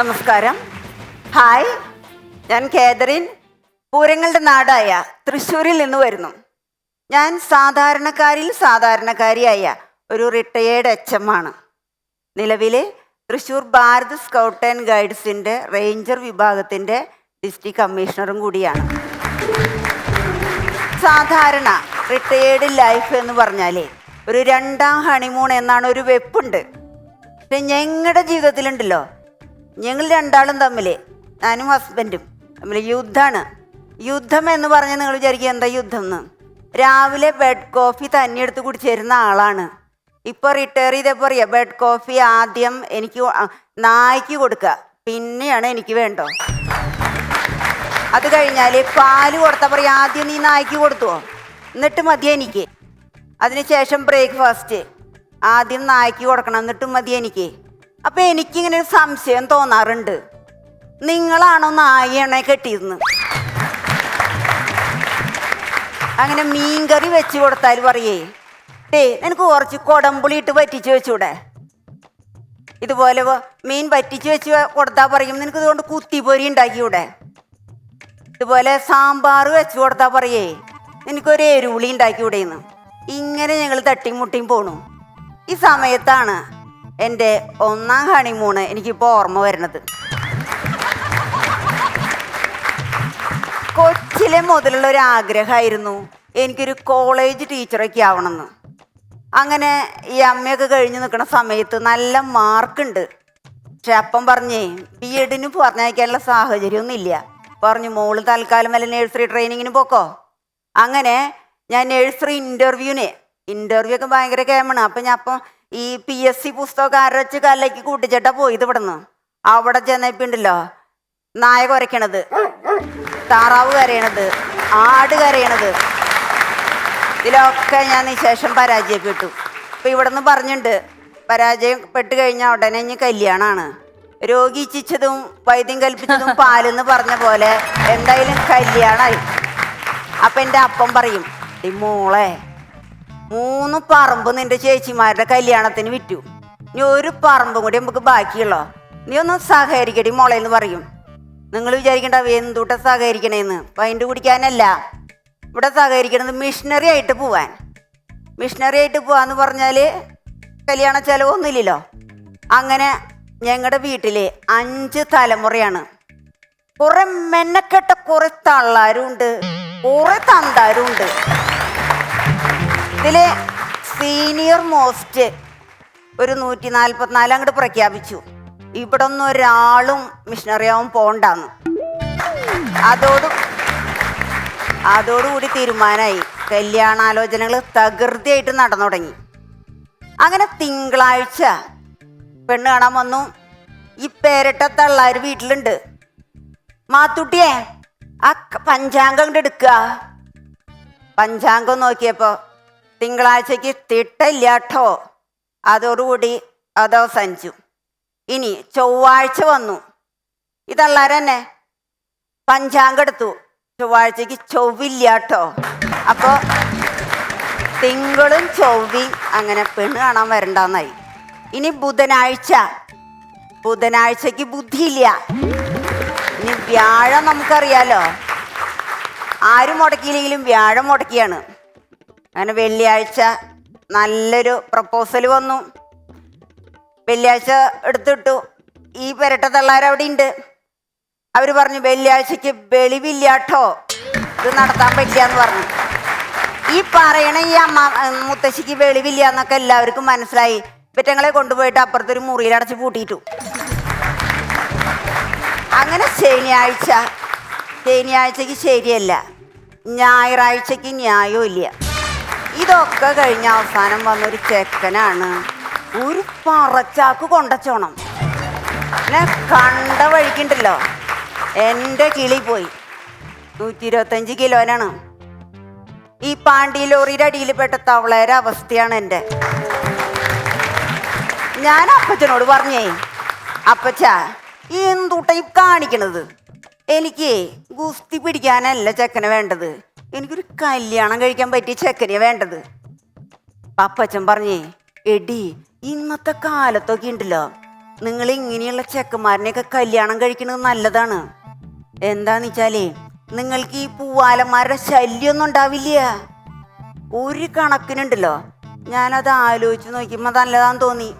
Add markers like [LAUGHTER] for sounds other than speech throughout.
നമസ്കാരം. ഹായ് ഞാൻ കേദറിൻ പൂരങ്ങളുടെ നാടായ തൃശ്ശൂരിൽ നിന്ന് വരുന്നു. ഞാൻ സാധാരണക്കാരിൽ സാധാരണക്കാരിയായ ഒരു റിട്ടയേർഡ് എച്ച് എം ആണ്. നിലവിലെ തൃശ്ശൂർ ഭാരത് സ്കൗട്ട് ആൻഡ് ഗൈഡ്സിന്റെ റേഞ്ചർ വിഭാഗത്തിന്റെ ഡിസ്ട്രിക്ട് കമ്മീഷണറും കൂടിയാണ്. സാധാരണ റിട്ടയേർഡ് ലൈഫ് എന്ന് പറഞ്ഞാലേ ഒരു രണ്ടാം ഹണിമൂൺ എന്നാണ് ഒരു വെപ്പുണ്ട്. പക്ഷെ ഞങ്ങളുടെ ജീവിതത്തിലുണ്ടല്ലോ ഞങ്ങൾ രണ്ടാളും തമ്മിൽ ഞാനും ഹസ്ബൻഡും തമ്മിൽ യുദ്ധമാണ്. യുദ്ധം എന്ന് പറഞ്ഞാൽ നിങ്ങൾ വിചാരിക്കുക എന്താ യുദ്ധം എന്ന്. രാവിലെ ബെഡ് കോഫി തന്നെ എടുത്ത് കുടിച്ചിരുന്ന ആളാണ്. ഇപ്പോൾ റിട്ടയർ ചെയ്തപ്പോൾ അറിയാം ബെഡ് കോഫി ആദ്യം എനിക്ക് നായ്ക്ക് കൊടുക്കുക. പിന്നെയാണ് എനിക്ക് വേണ്ടോ അത് കഴിഞ്ഞാൽ പാൽ കൊടുത്ത പറയും ആദ്യം നീ നായ്ക്ക് കൊടുത്തോ. എന്നിട്ട് മതി എനിക്ക്. അതിനുശേഷം ബ്രേക്ക്ഫാസ്റ്റ് ആദ്യം നായ്ക്ക് കൊടുക്കണം എന്നിട്ടും മതി എനിക്ക്. അപ്പം എനിക്കിങ്ങനെ ഒരു സംശയം തോന്നാറുണ്ട്. നിങ്ങളാണോ നായണെ കെട്ടിയിരുന്ന്? അങ്ങനെ മീൻകറി വെച്ച് കൊടുത്താൽ പറയേ ഏ നിനക്ക് കുറച്ച് കൊടമ്പുളി ഇട്ട് പറ്റിച്ച് വെച്ചൂടെ? ഇതുപോലെ മീൻ പറ്റിച്ച് വെച്ച് കൊടുത്താൽ പറയും നിനക്ക് ഇതുകൊണ്ട് കുത്തിപ്പൊരി ഉണ്ടാക്കിയൂടെ ഇതുപോലെ സാമ്പാർ വെച്ച് കൊടുത്താൽ പറയേ എനിക്കൊരു എരുളി ഉണ്ടാക്കിയൂടെന്ന് ഇങ്ങനെ ഞങ്ങൾ തട്ടിമുട്ടിയും പോണു. ഈ സമയത്താണ് എന്റെ ഒന്നാം ഹണിമൂണ് എനിക്കിപ്പോൾ ഓർമ്മ വരുന്നത്. കൊച്ചിലെ മുതലുള്ള ഒരു ആഗ്രഹമായിരുന്നു എനിക്കൊരു കോളേജ് ടീച്ചറൊക്കെ ആവണമെന്ന്. അങ്ങനെ ഈ അമ്മയൊക്കെ കഴിഞ്ഞ് നിൽക്കുന്ന സമയത്ത് നല്ല മാർക്കുണ്ട്. പക്ഷെ അപ്പം പറഞ്ഞേ ബി എഡിന് പറഞ്ഞയക്കാനുള്ള സാഹചര്യമൊന്നും ഇല്ല പറഞ്ഞു മോൾ തൽക്കാലം വല്ല നഴ്സറി ട്രെയിനിങ്ങിന് പോക്കോ? അങ്ങനെ ഞാൻ നഴ്സറി ഇന്റർവ്യൂവിന് ഇന്റർവ്യൂ ഒക്കെ ഭയങ്കര കേമാണ്. അപ്പം ഞാൻ അപ്പം ഈ പി എസ് സി പുസ്തകം അരച്ച് കല്ലേക്ക് കൂട്ടിച്ചേട്ടാ പോയത് ഇവിടുന്ന്. അവിടെ ചെന്നപ്പിണ്ടല്ലോ നായ കുരയ്ക്കണത് താറാവ് കരയണത് ആട് കരയണത്. ഇതിലൊക്കെ ഞാൻ ശേഷം പരാജയപ്പെട്ടു അപ്പൊ ഇവിടുന്ന് പറഞ്ഞിട്ടുണ്ട് പരാജയപ്പെട്ട് കഴിഞ്ഞാൽ ഉടനെ ഇനി കല്യാണമാണ് രോഗി ഇച്ഛിച്ചതും വൈദ്യം കൽപ്പിച്ചതും പാലെന്ന് പറഞ്ഞ പോലെ എന്തായാലും കല്യാണമായി അപ്പൊ എന്റെ അപ്പം പറയും "ഡി മോളെ മൂന്ന് പറമ്പ് നിന്റെ ചേച്ചിമാരുടെ കല്യാണത്തിന് വിറ്റു. ഇനി ഒരു പറമ്പും കൂടി നമുക്ക് ബാക്കിയുള്ളോ? നീ ഒന്ന് സഹകരിക്കടി മോളെ എന്ന് പറയും. നിങ്ങൾ വിചാരിക്കണ്ട എന്തുട്ട സഹകരിക്കണേന്ന്? പൈന്റ് കുടിക്കാനല്ല. ഇവിടെ സഹകരിക്കണത് മിഷണറി ആയിട്ട് പോവാൻ. മിഷണറി ആയിട്ട് പോവാന്ന് പറഞ്ഞാൽ കല്യാണ ചെലവൊന്നുമില്ലല്ലോ. അങ്ങനെ ഞങ്ങളുടെ വീട്ടിലെ അഞ്ച് തലമുറയാണ്. കുറെ മെനക്കെട്ട കുറെ തള്ളാരും ഉണ്ട് കുറെ തന്താരും ഉണ്ട് ഇതിൽ സീനിയർ മോസ്റ്റ് ഒരു നൂറ്റി നാൽപ്പത്തിനാല് അങ്ങോട്ട് പ്രഖ്യാപിച്ചു. ഇവിടെ ഒന്നും ഒരാളും മിഷണറി ആവും പോണ്ടാന്ന്. അതോട് അതോടുകൂടി തീരുമാനമായി കല്യാണാലോചനകൾ തകൃതിയായിട്ട് നടന്നു തുടങ്ങി. അങ്ങനെ തിങ്കളാഴ്ച പെണ്ണ് കാണാൻ വന്നു. ഈ പേരട്ട തള്ളാർ വീട്ടിലുണ്ട്. മാത്തുട്ടിയെ ആ പഞ്ചാംഗം ഇങ്ങട് എടുക്കുക പഞ്ചാംഗം നോക്കിയപ്പോ തിങ്കളാഴ്ചക്ക് തിട്ടില്ല കേട്ടോ അതോടുകൂടി അതോ സഞ്ചു ഇനി ചൊവ്വാഴ്ച വന്നു. ഇതല്ലാരന്നെ പഞ്ചാംഗം എടുത്തു ചൊവ്വാഴ്ചക്ക് ചൊവ്വില്ല കേട്ടോ അപ്പോൾ തിങ്കളും ചൊവ്വി അങ്ങനെ പെണ് കാണാൻ വരണ്ടെന്നായി. ഇനി ബുധനാഴ്ച. ബുധനാഴ്ചക്ക് ബുദ്ധിയില്ല. ഇനി വ്യാഴം നമുക്കറിയാലോ. ആരും മുടക്കിയില്ലെങ്കിലും വ്യാഴം മുടക്കിയാണ്. അങ്ങനെ വെള്ളിയാഴ്ച നല്ലൊരു പ്രപ്പോസൽ വന്നു. വെള്ളിയാഴ്ച എടുത്തിട്ടു. ഈ പെരട്ട തള്ളാർ അവിടെ ഉണ്ട് അവർ പറഞ്ഞു വെള്ളിയാഴ്ചക്ക് വെളിവില്ലാട്ടോ ഇത് നടത്താൻ പറ്റില്ല എന്ന് പറഞ്ഞു. ഈ പറയണ ഈ അമ്മ മുത്തശ്ശിക്ക് വെളിവില്ല എന്നൊക്കെ എല്ലാവർക്കും മനസ്സിലായി. പെറ്റങ്ങളെ കൊണ്ടുപോയിട്ട് അപ്പുറത്തൊരു മുറിയിൽ അടച്ച് പൂട്ടിയിട്ടു. അങ്ങനെ ശനിയാഴ്ച ശനിയാഴ്ചക്ക് ശരിയല്ല. ഞായറാഴ്ചക്ക് ന്യായവും ഇല്ല ഇതൊക്കെ കഴിഞ്ഞ അവസാനം വന്നൊരു ചെക്കനാണ്. ഒരു പറച്ചാക്ക് കൊണ്ടച്ചോണം. എന്നെ കണ്ട വഴിക്കുണ്ടല്ലോ. എന്റെ കിളി പോയി. നൂറ്റി ഇരുപത്തഞ്ച് കിലോനാണ്. ഈ പാണ്ടി ലോറിയുടെ അടിയിൽ പെട്ട തവളയുടെ അവസ്ഥയാണ് എന്റെ. ഞാൻ അപ്പച്ചനോട് പറഞ്ഞേ അപ്പച്ച എന്തുട്ട കാണിക്കണത്? എനിക്ക് ഗുസ്തി പിടിക്കാനല്ല ചെക്കന് വേണ്ടത്. എനിക്കൊരു കല്യാണം കഴിക്കാൻ പറ്റിയ ചെക്കനെ വേണ്ടത്. അപ്പച്ചൻ പറഞ്ഞേ എടി ഇന്നത്തെ കാലത്തൊക്കെ ഉണ്ടല്ലോ നിങ്ങൾ ഇങ്ങനെയുള്ള ചെക്കന്മാരനെയൊക്കെ കല്യാണം കഴിക്കുന്നത് നല്ലതാണ്. എന്താന്ന് വെച്ചാലേ നിങ്ങൾക്ക് ഈ പൂവാലന്മാരുടെ ശല്യമൊന്നും ഉണ്ടാവില്ല. ഒരു കണക്കിനുണ്ടല്ലോ ഞാനത് ആലോചിച്ച് നോക്കിയപ്പോൾ നല്ലതാന്ന് തോന്നി.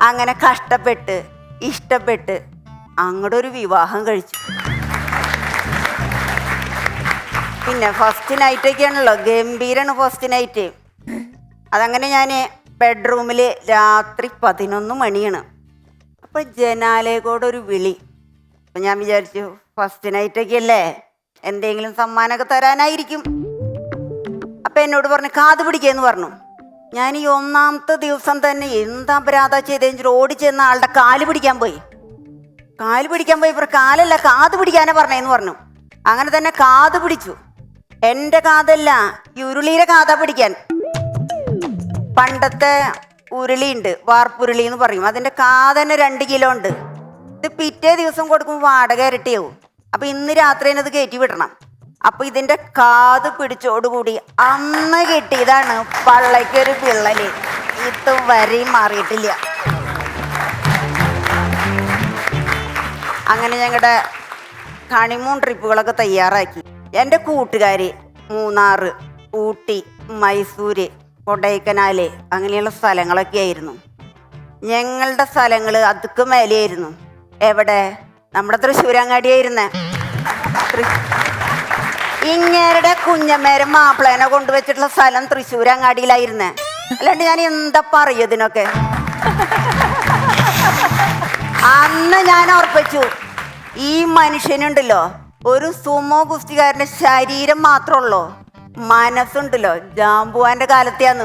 അങ്ങനെ കഷ്ടപ്പെട്ട് ഇഷ്ടപ്പെട്ട് അങ്ങോട്ടൊരു വിവാഹം കഴിച്ചു. പിന്നെ ഫസ്റ്റ് നൈറ്റ് ഒക്കെയാണല്ലോ. ഗംഭീരാണ് ഫസ്റ്റ് നൈറ്റ് അതങ്ങനെ ഞാൻ ബെഡ്റൂമിൽ രാത്രി പതിനൊന്ന് മണിയാണ്. അപ്പോൾ ജനാലയക്കോടെ ഒരു വിളി. അപ്പം ഞാൻ വിചാരിച്ചു ഫസ്റ്റ് നൈറ്റൊക്കെ അല്ലേ എന്തെങ്കിലും സമ്മാനമൊക്കെ തരാനായിരിക്കും. അപ്പം എന്നോട് പറഞ്ഞു കാത് പിടിക്കാന്ന് പറഞ്ഞു. ഞാൻ ഈ ഒന്നാമത്തെ ദിവസം തന്നെ എന്താ അപരാധ ചെയ്തെന്ന് ഓടി ചെന്ന ആളുടെ കാൽ പിടിക്കാൻ പോയി. കാൽ പിടിക്കാൻ പോയി ഇപ്പം കാലല്ല കാത് പിടിക്കാനാ പറഞ്ഞേന്ന് പറഞ്ഞു. അങ്ങനെ തന്നെ കാത് പിടിച്ചു. എന്റെ കാതല്ല ഉരുളിയുടെ കാതാ പിടിക്കാൻ. പണ്ടത്തെ ഉരുളിയുണ്ട് വാർപ്പുരുളി എന്ന് പറയും. അതിന്റെ കാതന്നെ രണ്ട് കിലോ ഉണ്ട്. ഇത് പിറ്റേ ദിവസം കൊടുക്കുമ്പോൾ വാടക ഇരട്ടിയാവും. അപ്പം ഇന്ന് രാത്രി തന്നെ ഇത് കയറ്റി വിടണം. അപ്പം ഇതിന്റെ കാത് പിടിച്ചോടുകൂടി അന്ന് കിട്ടിയതാണ് പള്ളയ്ക്കൊരു പിള്ളൽ ഇത് വരെയും മാറിയിട്ടില്ല. അങ്ങനെ ഞങ്ങളുടെ കണിമൂൺ ട്രിപ്പുകളൊക്കെ തയ്യാറാക്കി. എന്റെ കൂട്ടുകാർ മൂന്നാർ ഊട്ടി മൈസൂർ കൊടൈക്കനാൽ അങ്ങനെയുള്ള സ്ഥലങ്ങളൊക്കെ ആയിരുന്നു. ഞങ്ങളുടെ സ്ഥലങ്ങൾ അതുക്ക് മേലെയായിരുന്നു. എവിടെ? നമ്മുടെ തൃശ്ശൂരങ്ങാടിയായിരുന്നേ ഇങ്ങേരുടെ കുഞ്ഞമ്മേരും മാപ്പിളേനെ കൊണ്ടുവച്ചിട്ടുള്ള സ്ഥലം തൃശ്ശൂരങ്ങാടിയിലായിരുന്നേ അല്ലാണ്ട് ഞാൻ എന്താ പറയൂ ഇതിനൊക്കെ? അന്ന് ഞാൻ ഓർപ്പിച്ചു ഈ മനുഷ്യനുണ്ടല്ലോ ഒരു സുമോ ഗുസ്തികാരന്റെ ശരീരം മാത്രമുള്ളോ? മനസ്സുണ്ടല്ലോ. ജാമ്പുവാന്റെ കാലത്തെയാന്ന്.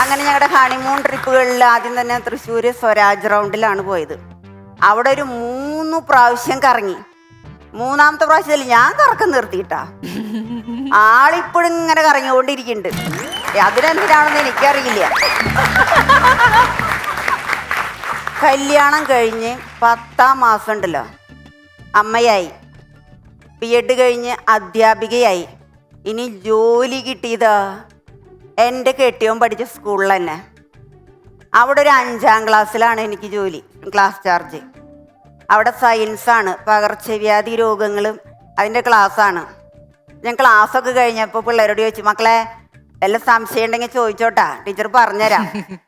അങ്ങനെ ഞങ്ങളുടെ ഹണിമൂൺ ട്രിപ്പുകളിൽ ആദ്യം തന്നെ തൃശ്ശൂര് സ്വരാജ് റൗണ്ടിലാണ് പോയത്. അവിടെ ഒരു മൂന്ന് പ്രാവശ്യം കറങ്ങി. മൂന്നാമത്തെ പ്രാവശ്യത്തിൽ ഞാൻ കറക്കം നിർത്തിയിട്ടാ. ആളിപ്പോഴും ഇങ്ങനെ കറങ്ങിക്കൊണ്ടിരിക്കുന്നുണ്ട്. അതിനെന്തിനാണെന്ന് എനിക്കറിയില്ല. കല്യാണം കഴിഞ്ഞ് പത്താം മാസം ഉണ്ടല്ലോ അമ്മയായി. ബി എഡ് കഴിഞ്ഞ് അധ്യാപികയായി. ഇനി ജോലി കിട്ടിയതാ? എന്റെ കെട്ടിയോൻ പഠിച്ച സ്കൂളിൽ തന്നെ. അവിടെ ഒരു അഞ്ചാം ക്ലാസ്സിലാണ് എനിക്ക് ജോലി ക്ലാസ് ചാർജ് അവിടെ സയൻസാണ് പകർച്ചവ്യാധി രോഗങ്ങളും അതിന്റെ ക്ലാസ്സാണ് ഞാൻ ക്ലാസ്സൊക്കെ കഴിഞ്ഞപ്പോൾ പിള്ളേരോട് ചോദിച്ചു മക്കളെ എല്ലാം സംശയം ഉണ്ടെങ്കിൽ ചോദിച്ചോട്ടാ ടീച്ചർ പറഞ്ഞുതരാം. [LAUGHS]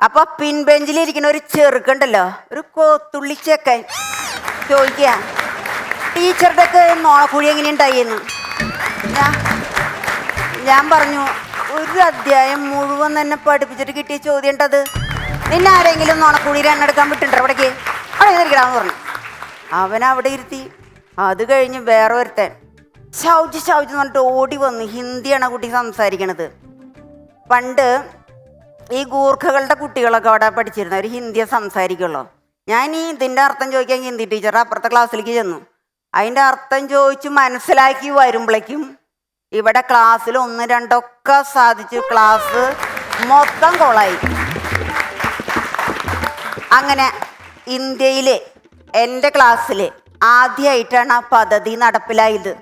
അപ്പൊ പിൻബെഞ്ചിലിരിക്കുന്ന ഒരു ചെറുക്കുണ്ടല്ലോ ഒരു കോത്തുള്ളി ചോദിക്ക ടീച്ചറുടെ ഒക്കെ നോണക്കുഴി എങ്ങനെയുണ്ടായിരുന്നു ഞാൻ ഞാൻ പറഞ്ഞു ഒരു അധ്യായം മുഴുവൻ തന്നെ പഠിപ്പിച്ചിട്ട് കിട്ടിയ ചോദ്യം ഉണ്ടത് നിന്നെ ആരെങ്കിലും നോണക്കുഴിയിൽ എണ്ണെടുക്കാൻ വിട്ടിട്ടുണ്ടോ അവിടേക്ക്? അവിടെ ഇരിക്കണമെന്ന് പറഞ്ഞു. അവൻ അവിടെ ഇരുത്തി അത് കഴിഞ്ഞ് വേറെ ഒരുത്തൻ ശൗജ് ശൗജ് എന്ന് പറഞ്ഞിട്ട് ഓടി വന്നു ഹിന്ദിയാണ് കുട്ടി സംസാരിക്കണത്. പണ്ട് ഈ ഗൂർഖകളുടെ കുട്ടികളൊക്കെ അവിടെ പഠിച്ചിരുന്ന ഒരു ഹിന്ദിയെ സംസാരിക്കുള്ളൂ. ഞാൻ ഈ ഇതിന്റെ അർത്ഥം ചോദിക്കാൻ ഹിന്ദി ടീച്ചർ അപ്പുറത്തെ ക്ലാസ്സിലേക്ക് ചെന്നു. അതിന്റെ അർത്ഥം ചോദിച്ച് മനസ്സിലാക്കി വരുമ്പോഴേക്കും ഇവിടെ ക്ലാസ്സിൽ ഒന്ന് രണ്ടൊക്കെ സാധിച്ചു ക്ലാസ് മൊത്തം കൊളായി. അങ്ങനെ ഇന്ത്യയിലെ എന്റെ ക്ലാസ്സിൽ ആദ്യമായിട്ടാണ് ആ പദ്ധതി നടപ്പിലായത്.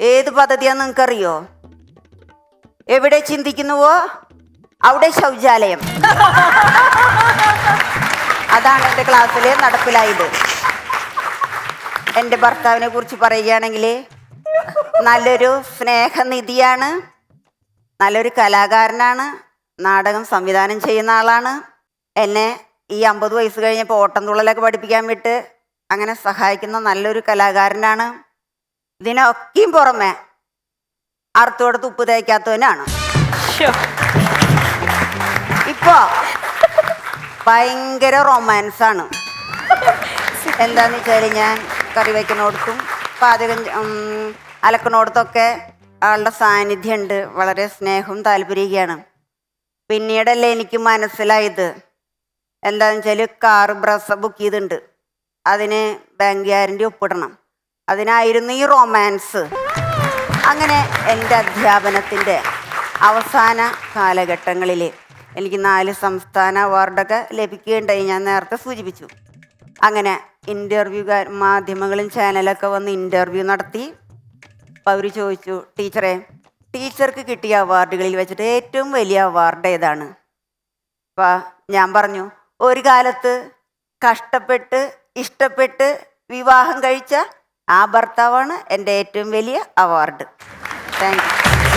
ഏത് പദ്ധതിയാണെന്ന് നിങ്ങൾക്കറിയോ? എവിടെ ചിന്തിക്കുന്നുവോ? അവിടെ ശൗചാലയം. അതാണ് എന്റെ ക്ലാസ്സിൽ നടപ്പിലായത്. എന്റെ ഭർത്താവിനെ കുറിച്ച് പറയുകയാണെങ്കിൽ നല്ലൊരു സ്നേഹനിധിയാണ് നല്ലൊരു കലാകാരനാണ് നാടകം സംവിധാനം ചെയ്യുന്ന ആളാണ്. എന്നെ ഈ അമ്പത് വയസ്സ് കഴിഞ്ഞപ്പോൾ ഓട്ടം തുള്ളലൊക്കെ പഠിപ്പിക്കാൻ വിട്ട് അങ്ങനെ സഹായിക്കുന്ന നല്ലൊരു കലാകാരനാണ്. ഇതിനൊക്കെയും പുറമെ അർത്ഥത്തോടത്ത് ഉപ്പ് തേക്കാത്തവനാണ്. ഇപ്പോ ഭയങ്കര റൊമാൻസ് ആണ് എന്താന്ന് വെച്ചാൽ ഞാൻ കറി വയ്ക്കുന്നോടത്തും പാചകം അലക്കണോടത്തൊക്കെ ആളുടെ സാന്നിധ്യം ഉണ്ട് വളരെ സ്നേഹവും താല്പര്യമൊക്കെയാണ് പിന്നീടല്ലേ എനിക്ക് മനസ്സിലായത്. എന്താന്ന് വെച്ചാൽ കാർ ബ്രസ ബുക്ക് ചെയ്തിട്ടുണ്ട് അതിന് ബാങ്ക് ഗ്യാരണ്ടി ഒപ്പിടണം. അതിനായിരുന്നു ഈ റൊമാൻസ്. അങ്ങനെ എന്റെ അധ്യാപനത്തിന്റെ അവസാന കാലഘട്ടങ്ങളിൽ എനിക്ക് നാല് സംസ്ഥാന അവാർഡൊക്കെ ലഭിക്കുകയുണ്ടായി. ഞാൻ നേരത്തെ സൂചിപ്പിച്ചു. അങ്ങനെ ഇന്റർവ്യൂ മാധ്യമങ്ങളും ചാനലൊക്കെ വന്ന് ഇന്റർവ്യൂ നടത്തി. അപ്പോൾ അവർ ചോദിച്ചു ടീച്ചറെ ടീച്ചർക്ക് കിട്ടിയ അവാർഡുകളിൽ വെച്ചിട്ട് ഏറ്റവും വലിയ അവാർഡ് ഏതാണ്? അപ്പോൾ ഞാൻ പറഞ്ഞു ഒരു കാലത്ത് കഷ്ടപ്പെട്ട് ഇഷ്ടപ്പെട്ട് വിവാഹം കഴിച്ച ആ ഭർത്താവാണ് എന്റെ ഏറ്റവും വലിയ അവാർഡ്. Thank you